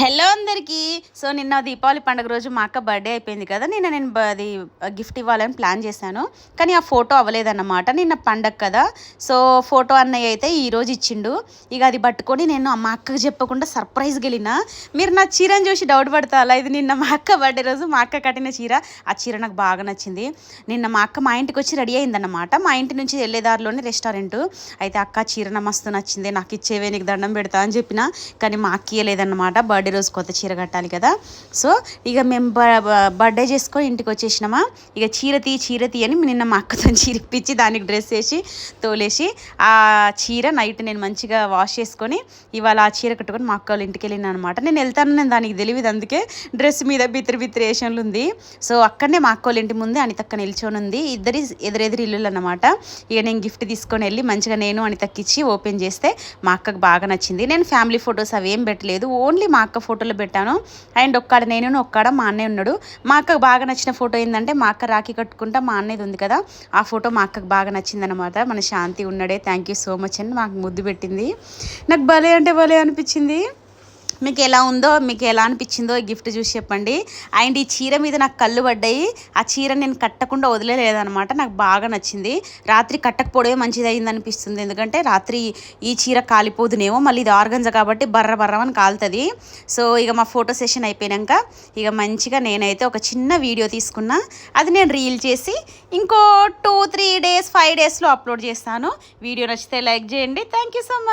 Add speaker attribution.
Speaker 1: Hello అందరికీ. So నిన్న దీపావళి పండుగ రోజు మా అక్క బర్త్డే అయిపోయింది కదా నిన్న నేను అది గిఫ్ట్ ఇవ్వాలని ప్లాన్ చేశాను. కానీ ఆ ఫోటో అవ్వలేదన్నమాట. నిన్న పండగ కదా. సో ఫోటో అన్నయ్య అయితే ఈరోజు ఇచ్చిండు. ఇక అది పట్టుకొని నేను మా అక్కకు చెప్పకుండా సర్ప్రైజ్ గెలిన మీరు నా చీరని చూసి డౌట్ పడతారా? ఇది నిన్న మా అక్క బర్త్డే రోజు. మా అక్క కట్టిన చీర. ఆ చీర నాకు బాగా నచ్చింది. నిన్న మా అక్క మా ఇంటికి వచ్చి రెడీ అయిందన్నమాట. మా ఇంటి నుంచి వెళ్ళేదారిలోనే రెస్టారెంట్ అయితే అక్క చీర మస్తు నచ్చింది. నాకు ఇచ్చేవే నీకు దండం పెడతా అని చెప్పిన. కానీ మా అక్క ఇయ్యలేదన్నమాట. బర్త్డే రోజు కొత్త చీర కట్టాలి కదా. సో ఇక మేము బర్త్డే చేసుకొని ఇంటికి వచ్చేసినామా? ఇక చీర తీ చీర తీ అని నిన్న మా అక్కతో చీర ఇప్పించి దానికి డ్రెస్ వేసి తోలేసి ఆ చీర నైట్ నేను మంచిగా వాష్ చేసుకొని ఇవాళ ఆ చీర కట్టుకొని మా అక్క వాళ్ళ ఇంటికి వెళ్ళిన అనమాట నేను వెళ్తాను నేను దానికి తెలియదు అందుకే డ్రెస్ మీద బిత్రి బిత్రి వేషన్లు ఉంది. సో అక్కడనే మా అక్క వాళ్ళ ఇంటి ముందే అనితక్క నిల్చొని ఉంది. ఇద్దరి ఎదురెదురు ఇల్లులు అనమాట ఇక నేను గిఫ్ట్ తీసుకొని వెళ్ళి మంచిగా నేను అనితక్కిచ్చి ఓపెన్ చేస్తే మా అక్కకు బాగా నచ్చింది. నేను ఫ్యామిలీ ఫొటోస్ అవి ఏం పెట్టలేదు. ఓన్లీ మా అక్క ఫోటోలు పెట్టాను. అండ్ ఒక్కడ నేను ఒక్కడ మా అన్నయ్య ఉన్నాడు. మా అక్కకు బాగా నచ్చిన ఫోటో ఏంటంటే మా అక్క రాఖీ కట్టుకుంటా మా అన్నయ్యది ఉంది కదా ఆ ఫోటో మా అక్కకు బాగా నచ్చిందనమాట మన శాంతి ఉన్నాడే థ్యాంక్ యూ సో మచ్ అని మాకు ముద్దు పెట్టింది. నాకు భలే అంటే భలే అనిపించింది. మీకు ఎలా ఉందో మీకు ఎలా అనిపించిందో ఈ గిఫ్ట్ చూసి చెప్పండి. అండ్ ఈ చీర మీద నాకు కళ్ళు పడ్డాయి. ఆ చీర నేను కట్టకుండా వదిలేదనమాట నాకు బాగా నచ్చింది. రాత్రి కట్టకపోవడమే మంచిది అయింది అనిపిస్తుంది. ఎందుకంటే రాత్రి ఈ చీర కాలిపోదునేమో మళ్ళీ ఇది ఆర్గంజ కాబట్టి బర్ర బర్రమని కాలుతుంది. సో ఇక మా ఫోటో సెషన్ అయిపోయాక ఇక మంచిగా నేనైతే ఒక చిన్న వీడియో తీసుకున్నా. అది నేను రీల్ చేసి ఇంకో టూ త్రీ డేస్ ఫైవ్ డేస్లో అప్లోడ్ చేస్తాను. వీడియో నచ్చితే లైక్ చేయండి. Thank you so much